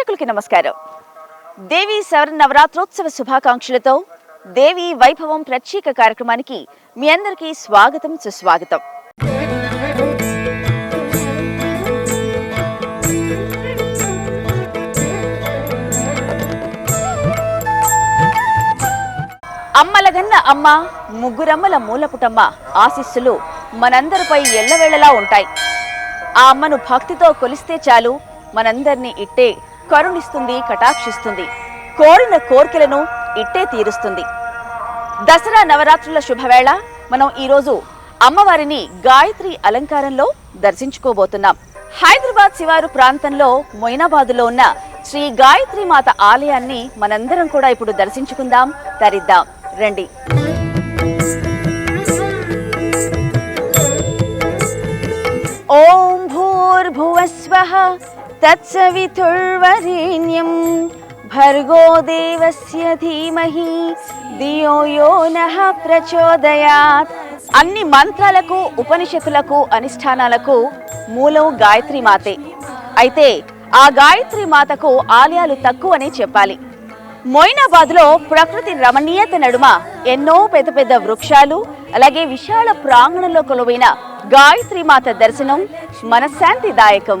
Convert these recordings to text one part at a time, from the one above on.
ప్రేక్షకులకి నమస్కారం. దేవి శవర నవరాత్రోత్సవ శుభాకాంక్షలతో దేవి వైభవం ప్రత్యేక కార్యక్రమానికి మీ అందరికీ స్వాగతం సుస్వాగతం. అమ్మలగన్న అమ్మ ముగ్గురమ్మల మూలపుటమ్మ ఆశీస్సులు మనందరిపై ఎల్లవేళలా ఉంటాయి. ఆ అమ్మను భక్తితో కొలిస్తే చాలు మనందరినీ ఇట్టే కరుణిస్తుంది కటాక్షిస్తుంది. కోరిన కోర్కెలను ఇట్టే తీరుస్తుంది. దసరా నవరాత్రుల శుభవేళ మనం ఈరోజు అమ్మవారిని గాయత్రి అలంకారంలో దర్శించుకోబోతున్నాం. హైదరాబాద్ శివారు ప్రాంతంలో మొయినాబాదులో ఉన్న శ్రీ గాయత్రి మాత ఆలయాన్ని మనందరం కూడా ఇప్పుడు దర్శించుకుందాం తరిద్దాం. రండి. ఓం భూర్భువస్వః తత్సవితుర్వరేణ్యం భర్గో దేవస్య ధీమహి దియో యో నః ప్రచోదయాత్ అన్ని మంత్రాలకు ఉపనిషత్తులకు అనుష్ఠానాలకు మూలం గాయత్రి మాతే. అయితే ఆ గాయత్రి మాతకు ఆలయాలు తక్కువనే చెప్పాలి. మొయినాబాద్లో ప్రకృతి రమణీయత నడుమ ఎన్నో పెద్ద పెద్ద వృక్షాలు అలాగే విశాల ప్రాంగణంలో కొలువైన గాయత్రి మాత దర్శనం మనశ్శాంతిదాయకం.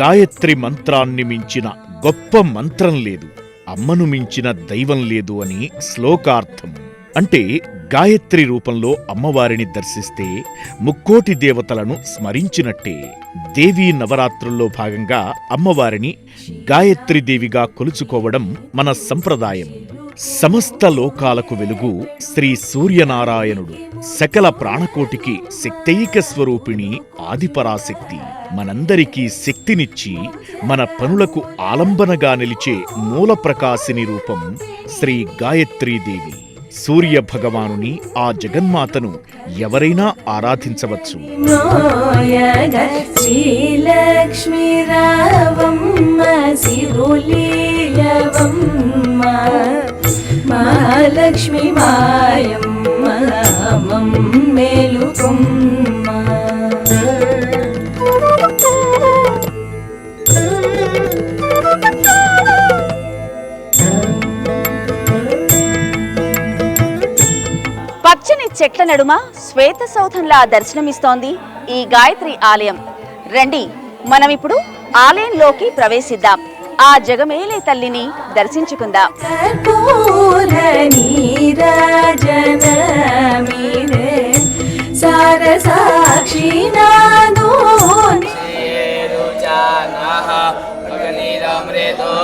గాయత్రి మంత్రాన్ని మించిన గొప్ప మంత్రం లేదు. అమ్మను మించిన దైవం లేదు అని శ్లోకార్థం. అంటే గాయత్రి రూపంలో అమ్మవారిని దర్శిస్తే ముక్కోటి దేవతలను స్మరించినట్టే. దేవీ నవరాత్రుల్లో భాగంగా అమ్మవారిని గాయత్రి దేవిగా కొలుచుకోవడం మన సంప్రదాయం. సమస్త లోకాలకు వెలుగు శ్రీ సూర్యనారాయణుడు. సకల ప్రాణకోటికి శక్తైక స్వరూపిణి ఆదిపరాశక్తి. మనందరికీ శక్తినిచ్చి మన పనులకు ఆలంబనగా నిలిచే మూల ప్రకాశిని రూపం శ్రీ గాయత్రీదేవి సూర్య భగవానుని ఆ జగన్మాతను ఎవరైనా ఆరాధించవచ్చు. నోయగ శ్రీలక్ష్మీ మహాలక్ష్మి మాయమ్మ మేలుకుమ్మ పచ్చని చెట్ల నడుమ శ్వేత సౌధంలా దర్శనమిస్తోంది ఈ గాయత్రి ఆలయం. రండి మనం ఇప్పుడు ఆలయంలోకి ప్రవేశిద్దాం. ఆ జగమేలే తల్లిని దర్శించుకుందాం. जनमीरे सरसाक्षिनादो जानाः नीरमृतो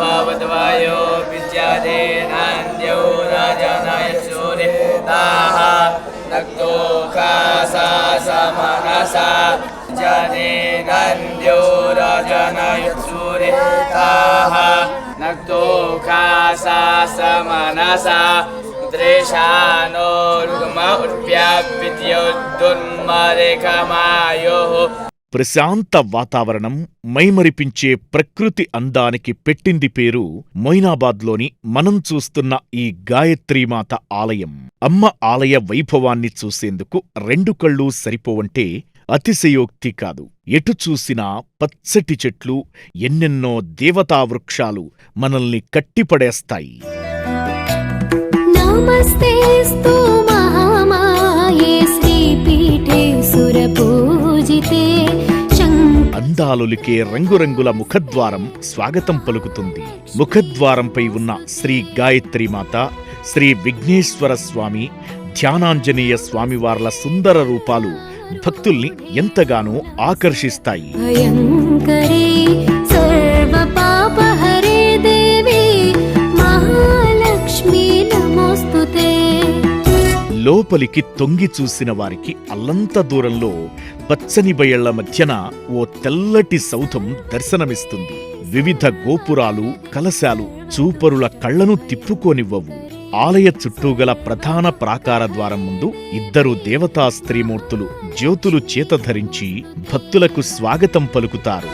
भवद्वयोजरे नद्यो रजनयसूर्य आः रक्त सा समनसा जरे नद्यो रजनयसूर्य आ खासा समनसा दृशानो रुग्म उद्व्याप्यद्युन्मरेखमायोः ప్రశాంత వాతావరణం మైమరిపించే ప్రకృతి అందానికి పెట్టింది పేరు మొయినాబాద్లోని మనం చూస్తున్న ఈ గాయత్రీమాత ఆలయం అమ్మ ఆలయ వైభవాన్ని చూసేందుకు రెండు కళ్ళు సరిపోవంటే అతిశయోక్తి కాదు. ఎటు చూసినా పచ్చటి చెట్లు ఎన్నెన్నో దేవతా వృక్షాలు మనల్ని కట్టిపడేస్తాయి. అందాలులికే రంగురంగుల ముఖద్వారం స్వాగతం పలుకుతుంది. ముఖద్వారంపై ఉన్న శ్రీ గాయత్రి మాత శ్రీ విఘ్నేశ్వర స్వామి ధ్యానాంజనేయ స్వామివార్ల సుందర రూపాలు భక్తుల్ని ఎంతగానో ఆకర్షిస్తాయి. లోపలికి తొంగి చూసిన వారికి అల్లంత దూరంలో పచ్చని బయళ్ళ మధ్యన ఓ తెల్లటి సౌధం దర్శనమిస్తుంది. వివిధ గోపురాలు కలశాలు చూపరుల కళ్ళను తిప్పుకోనివ్వవు. ఆలయ చుట్టూ గల ప్రధాన ప్రాకార ద్వారం ముందు ఇద్దరు దేవతా స్త్రీమూర్తులు జ్యోతులు చేత ధరించి భక్తులకు స్వాగతం పలుకుతారు.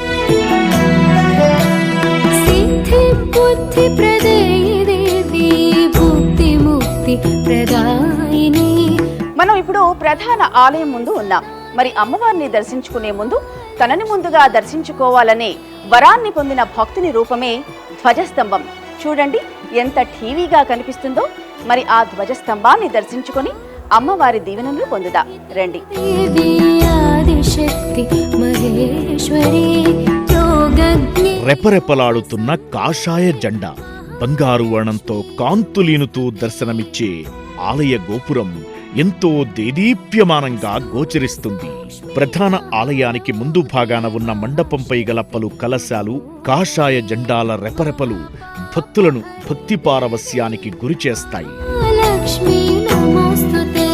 మనం ఇప్పుడు ప్రధాన ఆలయం ముందు ఉన్నాం. మరి అమ్మవారిని దర్శించుకునే ముందు తనని ముందుగా దర్శించుకోవాలనే వరాన్ని పొందిన భక్తుని రూపమే ధ్వజస్తంభం. చూడండి ఎంత టీవీగా కనిపిస్తుందో. మరి ఆ ధ్వజస్తంభాన్ని దర్శించుకొని అమ్మవారి దీవెనలు పొందుదా రండి. రెపరెపలాడుతున్న కాషాయ జెండా. బంగారు వర్ణంతో కాంతులీనుతూ దర్శనమిచ్చే ఆలయ గోపురం ఎంతో దేదీప్యమానంగా గోచరిస్తుంది. ప్రధాన ఆలయానికి ముందు భాగాన ఉన్న మండపంపై గల పలు కలశాలు కాషాయ జెండాల రెపరెపలు భక్తులను భక్తి పారవస్యానికి గురిచేస్తాయి లక్ష్మీ నమోస్తుతే.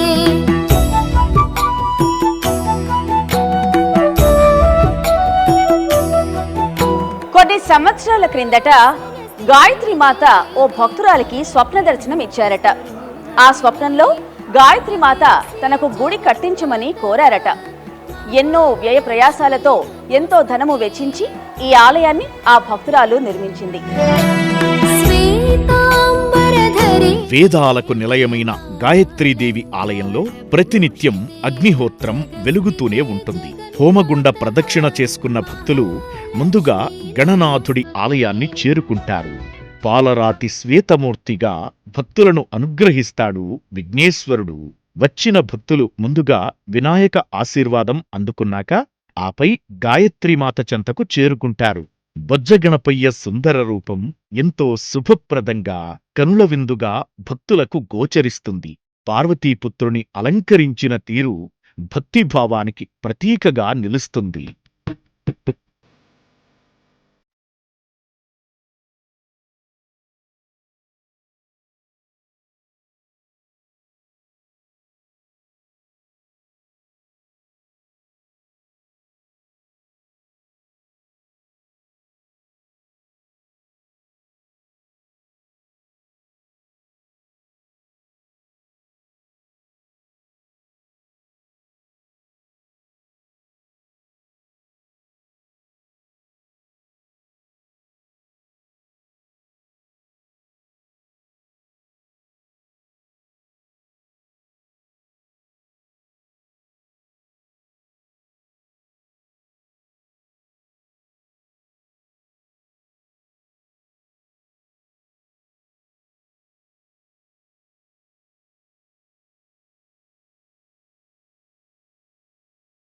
కొన్ని సంవత్సరాల క్రిందట గాయత్రి మాత ఓ భక్తురాలికి స్వప్న దర్శనం ఇచ్చారట. ఆ స్వప్నంలో గాయత్రి మాత తనకు గుడి కట్టించమని కోరారట. ఎన్నో వ్యయ ప్రయాసాలతో ఎంతో ధనము వెచ్చించి ఈ ఆలయాన్ని ఆ భక్తురాలు నిర్మించింది. శ్వేతాంబరధరి. వేదాలకు నిలయమైన గాయత్రీదేవి ఆలయంలో ప్రతినిత్యం అగ్నిహోత్రం వెలుగుతూనే ఉంటుంది. హోమగుండ ప్రదక్షిణ చేసుకున్న భక్తులు ముందుగా గణనాథుడి ఆలయాన్ని చేరుకుంటారు. పాలరాతి శ్వేతమూర్తిగా భక్తులను అనుగ్రహిస్తాడు విఘ్నేశ్వరుడు. వచ్చిన భక్తులు ముందుగా వినాయక ఆశీర్వాదం అందుకున్నాక ఆపై గాయత్రీమాత చెంతకు చేరుకుంటారు. బొజ్జగణపయ్య సుందర రూపం ఎంతో శుభప్రదంగా కనుల విందుగా భక్తులకు గోచరిస్తుంది. పార్వతీపుత్రుని అలంకరించిన తీరు భక్తిభావానికి ప్రతీకగా నిలుస్తుంది.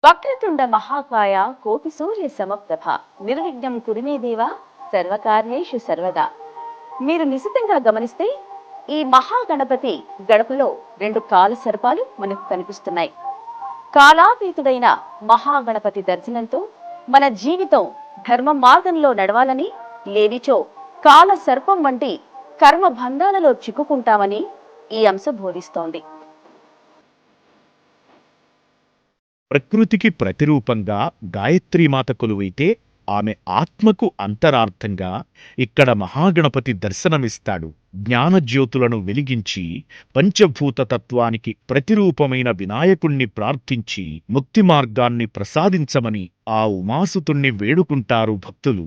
వక్రతుండ మహాకాయ కోపి సూర్య సమప్రభ. నిర్విఘ్నం కురిమే దేవా సర్వకార్యేషు సర్వదా. మీరు నిశితంగా గమనిస్తే ఈ మహాగణపతి గడపలో రెండు కాల సర్పాలు మనకు కనిపిస్తున్నాయి. కాలాతీతుడైన మహాగణపతి దర్శనంతో మన జీవితం ధర్మ మార్గంలో నడవాలని లేనిచో కాల సర్పం వంటి కర్మ బంధాలలో చిక్కుకుంటామని ఈ అంశం బోధిస్తోంది. ప్రకృతికి ప్రతిరూపంగా గాయత్రీమాత కొలువైతే ఆమె ఆత్మకు అంతరార్థంగా ఇక్కడ మహాగణపతి దర్శనమిస్తాడు. జ్ఞానజ్యోతులను వెలిగించి పంచభూత తత్వానికి ప్రతిరూపమైన వినాయకుణ్ణి ప్రార్థించి ముక్తి మార్గాన్ని ప్రసాదించమని ఆ ఉమాసుతుణ్ణి వేడుకుంటారు భక్తులు.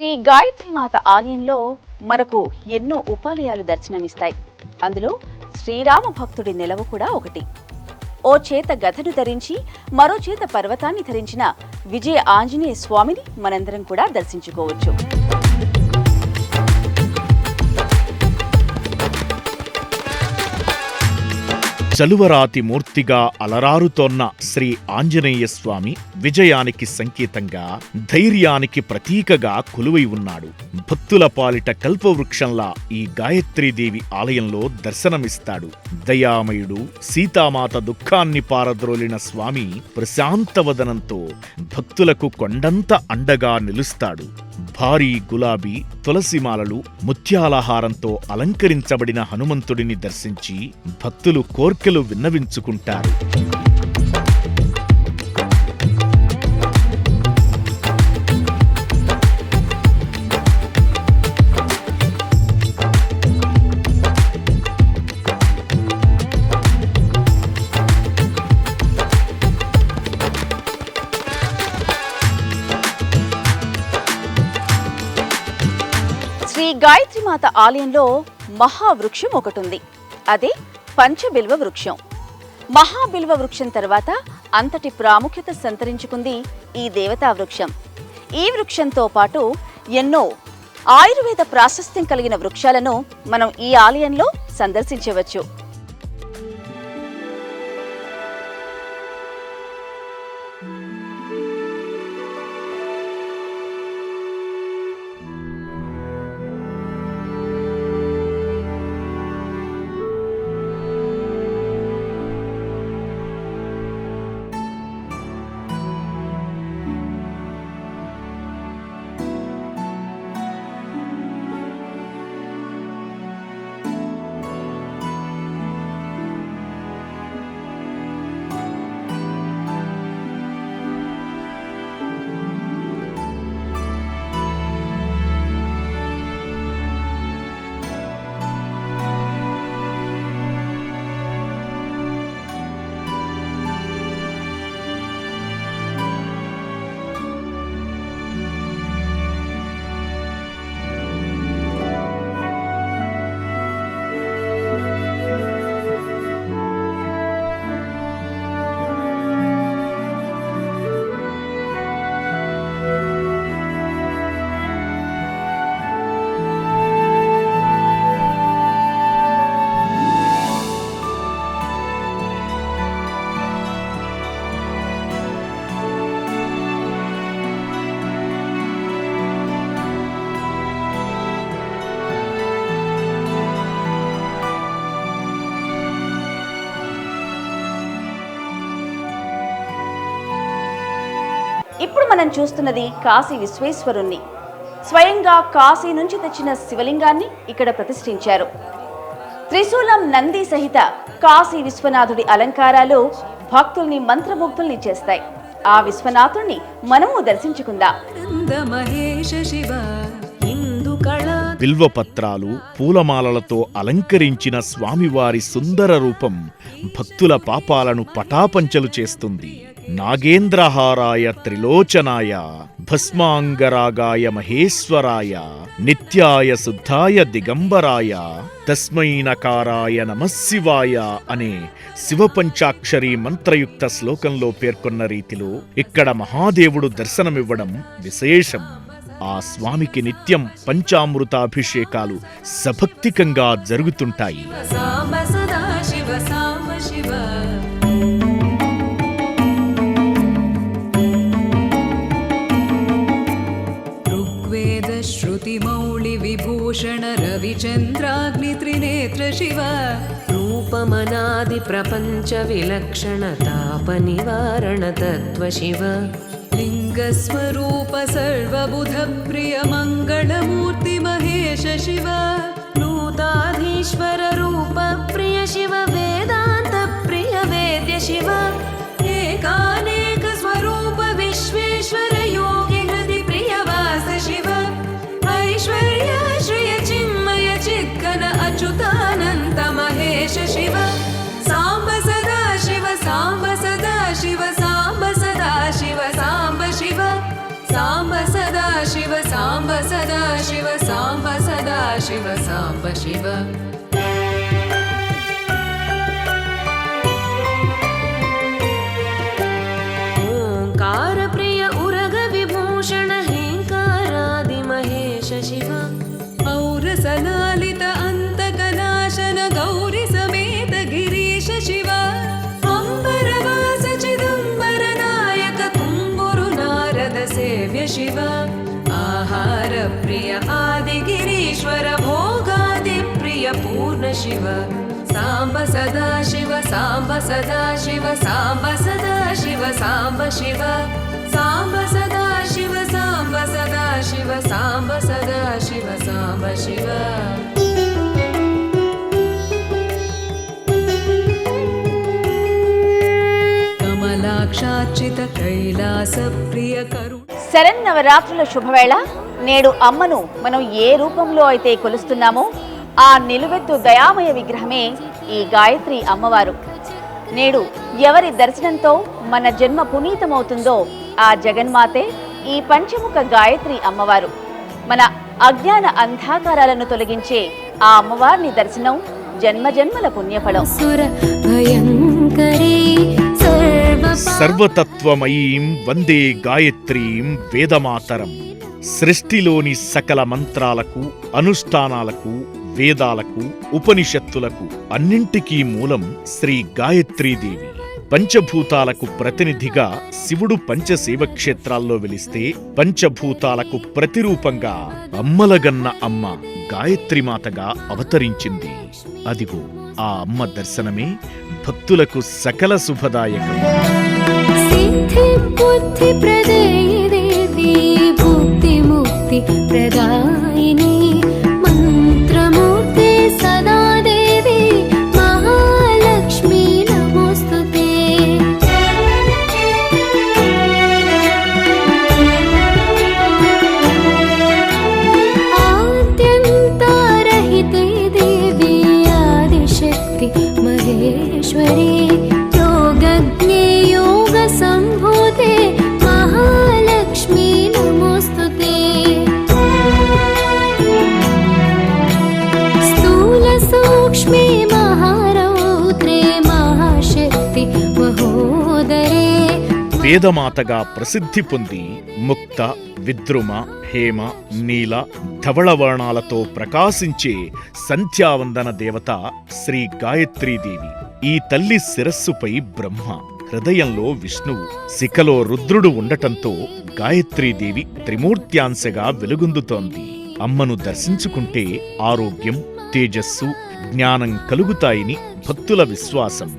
శ్రీ మాత ఆలయంలో మనకు ఎన్నో ఉపాలయాలు దర్శనమిస్తాయి. అందులో శ్రీరామ భక్తుడి నిలవు కూడా ఒకటి. ఓ చేత గదను ధరించి మరో చేత పర్వతాన్ని ధరించిన విజయ ఆంజనేయ స్వామిని మనందరం కూడా దర్శించుకోవచ్చు. చలువరాతి మూర్తిగా అలరారుతోన్న శ్రీ ఆంజనేయ స్వామి విజయానికి సంకేతంగా ధైర్యానికి ప్రతీకగా కొలువై ఉన్నాడు. భక్తుల పాలిట కల్పవృక్షంలా ఈ గాయత్రీదేవి ఆలయంలో దర్శనమిస్తాడు. దయామయుడు సీతామాత దుఃఖాన్ని పారద్రోలిన స్వామి ప్రశాంతవదనంతో భక్తులకు కొండంత అండగా నిలుస్తాడు. భారీ గులాబీ తులసిమాలలు ముత్యాలహారంతో అలంకరించబడిన హనుమంతుడిని దర్శించి భక్తులు కోర్కెలు విన్నవించుకుంటారు. గాయత్రిమాత ఆలయంలో మహావృక్షం ఒకటి ఉంది అదే పంచబిల్వ వృక్షం. మహాబిల్వ వృక్షం తర్వాత అంతటి ప్రాముఖ్యత సంతరించుకుంది ఈ దేవతా వృక్షం. ఈ వృక్షంతో పాటు ఎన్నో ఆయుర్వేద ప్రాశస్త్యం కలిగిన వృక్షాలను మనం ఈ ఆలయంలో సందర్శించవచ్చు. మనం చూస్తున్నది కాశీ విశ్వేశ్వరుణ్ణి. స్వయంగా కాశీ నుంచి తెచ్చిన శివలింగాన్ని ఇక్కడ ప్రతిష్ఠించారు. త్రిశూలం నంది సహిత కాశీ విశ్వనాథుడి అలంకారాలు భక్తుల్ని మంత్రముగ్ధుల్ని చేస్తాయి. ఆ విశ్వనాథుణ్ణి మనము దర్శించుకుందాం. బిల్వపత్రాలు పూలమాలలతో అలంకరించిన స్వామివారి సుందర రూపం భక్తుల పాపాలను పటాపంచలు చేస్తుంది. నాగేంద్రహారాయ త్రిలోచనాయ భస్మాంగరాగాయ మహేశ్వరాయ నిత్యాయ శుద్ధాయ దిగంబరాయ తస్మై నకారాయ నమశివాయ అనే శివపంచాక్షరి మంత్రయుక్త శ్లోకంలో పేర్కొన్న రీతిలో ఇక్కడ మహాదేవుడు దర్శనమివ్వడం విశేషం. ఆ స్వామికి నిత్యం పంచామృతాభిషేకాలు సభక్తికంగా జరుగుతుంటాయి. रविचन्द्राग्नित्रिनेत्र शिव रूपमनादिप्रपञ्चविलक्षणतापनिवारण तत्त्व शिव लिङ्गस्वरूप सर्वबुधप्रिय मङ्गलमूर्ति महेश शिव नूताधीश्वर शिव साम्ब शिव पूर्ण शिव साम्ब सदा शिव साम्ब सदा शिव साम्ब सदा शिव साम्ब शिव साम्ब सदा शिव साम्ब सदा शिव साम्ब सदा शिव साम्ब शिव कमलाक्षार्चित कैलासप्रिय करुण శరన్నవరాత్రుల శుభవేళ నేడు అమ్మను మనం ఏ రూపంలో అయితే కొలుస్తున్నామో ఆ నిలువెత్తు దయామయ విగ్రహమే ఈ గాయత్రి అమ్మవారు. నేడు ఎవరి దర్శనంతో మన జన్మ పునీతమవుతుందో ఆ జగన్మాతే ఈ పంచముఖ గాయత్రి అమ్మవారు. మన అజ్ఞాన అంధాకారాలను తొలగించే ఆ అమ్మవారిని దర్శనం జన్మజన్మల పుణ్యఫలం. సర్వతత్వమయీం వందే గాయత్రీం వేదమాతరం. సృష్టిలోని సకల మంత్రాలకు అనుష్ఠానాలకు వేదాలకు ఉపనిషత్తులకు అన్నింటికీ మూలం శ్రీ గాయత్రీదేవి పంచభూతాలకు ప్రతినిధిగా శివుడు పంచసేవ క్షేత్రాల్లో వెలిస్తే పంచభూతాలకు ప్రతిరూపంగా అమ్మలగన్న అమ్మ గాయత్రిమాతగా అవతరించింది. అదిగో ఆ అమ్మ దర్శనమే భక్తులకు సకల శుభదాయకం. బుద్ధి ముక్తి వేదమాతగా ప్రసిద్ధి పొంది ముక్త విద్రుమ హేమ నీల ధవళవర్ణాలతో ప్రకాశించే సంధ్యావందన దేవత శ్రీ గాయత్రీదేవి. ఈ తల్లి శిరస్సుపై బ్రహ్మ హృదయంలో విష్ణువు శిఖలో రుద్రుడు ఉండటంతో గాయత్రీదేవి త్రిమూర్త్యాంశగా వెలుగొందుతోంది. అమ్మను దర్శించుకుంటే ఆరోగ్యం తేజస్సు జ్ఞానం కలుగుతాయని భక్తుల విశ్వాసం.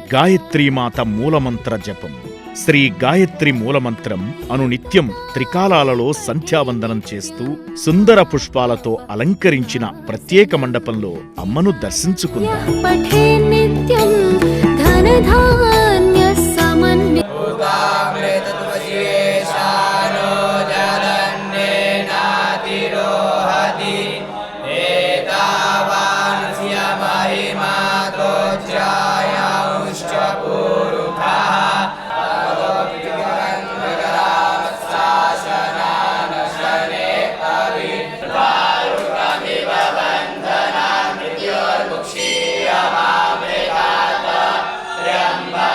గాయత్రీమాత మూలమంత్ర జపం. శ్రీ గాయత్రి మూలమంత్రం అను నిత్యం త్రికాలాలలో సంధ్యావందనం చేస్తూ సుందర పుష్పాలతో అలంకరించిన ప్రత్యేక మండపంలో అమ్మను దర్శించుకుందాం. bye.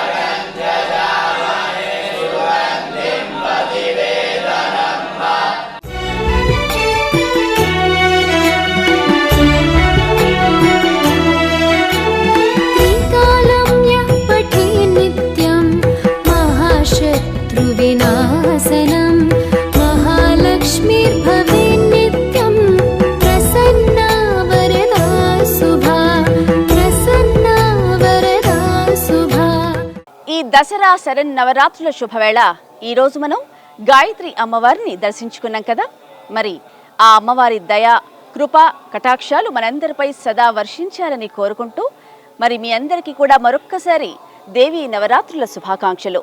దసరా శరణ్ నవరాత్రుల శుభవేళ. ఈరోజు మనం గాయత్రి అమ్మవారిని దర్శించుకున్నాం కదా. మరి ఆ అమ్మవారి దయ కృప కటాక్షాలు మనందరిపై సదా వర్షించాలని కోరుకుంటూ మరి మీ అందరికీ కూడా మరొక్కసారి దేవి నవరాత్రుల శుభాకాంక్షలు.